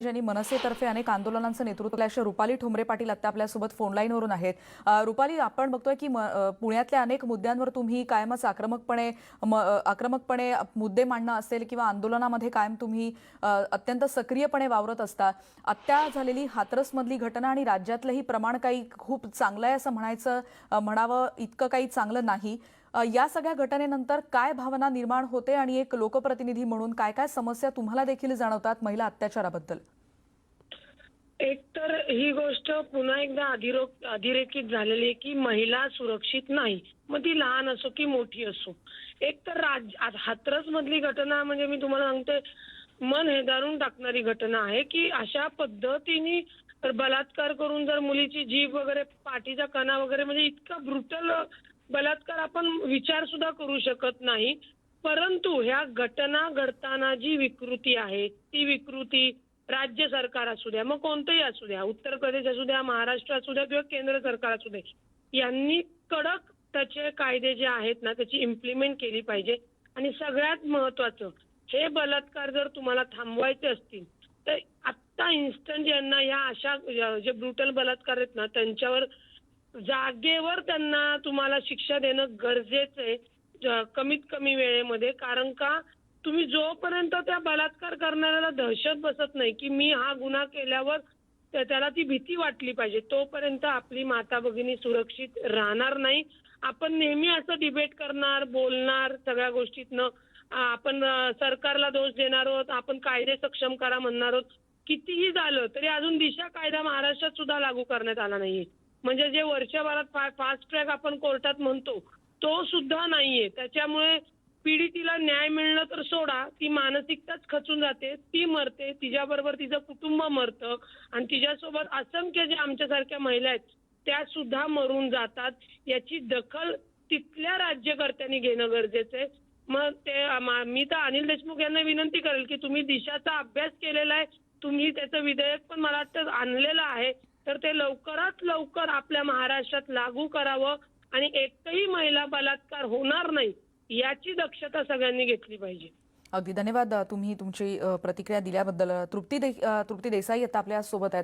ज्यांनी मनसेतर्फे अनेक आंदोलनांचं नेतृत्व केल्याशिवाय रुपाली ठोंबरे पाटील आता आपल्यासोबत फोन लाईनवरून आहेत. रुपाली आपण बघतोय की म- पुण्यातल्या अनेक मुद्द्यांवर तुम्ही कायमच आक्रमकपणे म- आक्रमकपणे मुद्दे मांडणं असेल किंवा आंदोलनामध्ये कायम तुम्ही अत्यंत सक्रियपणे वावरत असता आत्ता झालेली हातरसमधली घटना आणि राज्यातलंही प्रमाण काही खूप चांगलं आहे असं म्हणायचं म्हणावं इतकं काही चांगलं नाही. या सगळ्या घटनेनंतर काय भावना निर्माण होते आणि एक लोकप्रतिनिधी म्हणून काय काय समस्या तुम्हाला देखील जाणवतात महिला अत्याचाराबद्दल? एक तर ही गोष्ट पुन्हा एकदा अधिरेखित झालेली आहे की महिला सुरक्षित नाही. मग ती लहान असो की मोठी असो. एक तर राज हातरस मधली घटना म्हणजे मी तुम्हाला सांगते मन हेदारून टाकणारी घटना आहे की अशा पद्धतीने बलात्कार करून जर मुलीची जीभ वगैरे पाठीचा कणा वगैरे म्हणजे इतका ब्रुटल बलात्कार आपण विचार सुद्धा करू शकत नाही. परंतु ह्या घटना घडताना जी विकृती आहे ती विकृती राज्य सरकार असू द्या मग कोणतंही असू द्या उत्तर प्रदेश असू द्या महाराष्ट्र असू द्या किंवा केंद्र सरकार असू दे यांनी कडक त्याचे कायदे जे आहेत ना त्याची इम्प्लिमेंट केली पाहिजे. आणि सगळ्यात महत्वाचं हे बलात्कार जर तुम्हाला थांबवायचे असतील तर आत्ता इन्स्टंट यांना या अशा जे ब्रुटल बलात्कार आहेत ना त्यांच्यावर जागेवर त्यांना तुम्हाला शिक्षा देणं गरजेचं आहे कमीत कमी वेळेमध्ये. कारण का तुम्ही जोपर्यंत त्या बलात्कार करणाऱ्याला दहशत बसत नाही की मी हा गुन्हा केल्यावर त्याला ती भीती वाटली पाहिजे तोपर्यंत आपली माता भगिनी सुरक्षित राहणार नाही. आपण नेहमी असं डिबेट करणार बोलणार सगळ्या गोष्टीतनं. आपण सरकारला दोष देणार आहोत आपण कायदे सक्षम करा म्हणणार आहोत. कितीही झालं तरी अजून दिशा कायदा महाराष्ट्रात सुद्धा लागू करण्यात आला नाहीये. म्हणजे जे वर्षभरात फास्ट ट्रॅक आपण कोर्टात म्हणतो तो सुद्धा नाहीये. त्याच्यामुळे पीडितीला न्याय मिळणं तर सोडा ती मानसिकताच खचून जाते ती मरते तिच्याबरोबर तिचं कुटुंब मरतं आणि तिच्यासोबत असंख्य जे आमच्यासारख्या महिला आहेत त्या सुद्धा मरून जातात. याची दखल तिथल्या राज्यकर्त्यांनी घेणं गरजेचं आहे. मग ते मी तर अनिल देशमुख यांना विनंती करेल की तुम्ही दिशाचा अभ्यास केलेला आहे तुम्ही त्याचं विधेयक पण मला वाटतं आणलेलं आहे. तर ते लवकरात लवकर आपल्या महाराष्ट्रात लागू करावं आणि एकही महिला बलात्कार होणार नाही याची दक्षता सगळ्यांनी घेतली पाहिजे. अगदी धन्यवाद तुम्ही तुमची प्रतिक्रिया दिल्याबद्दल. तृप्ती दे- तृप्ती देसाई आता आपल्यासोबत आहेत.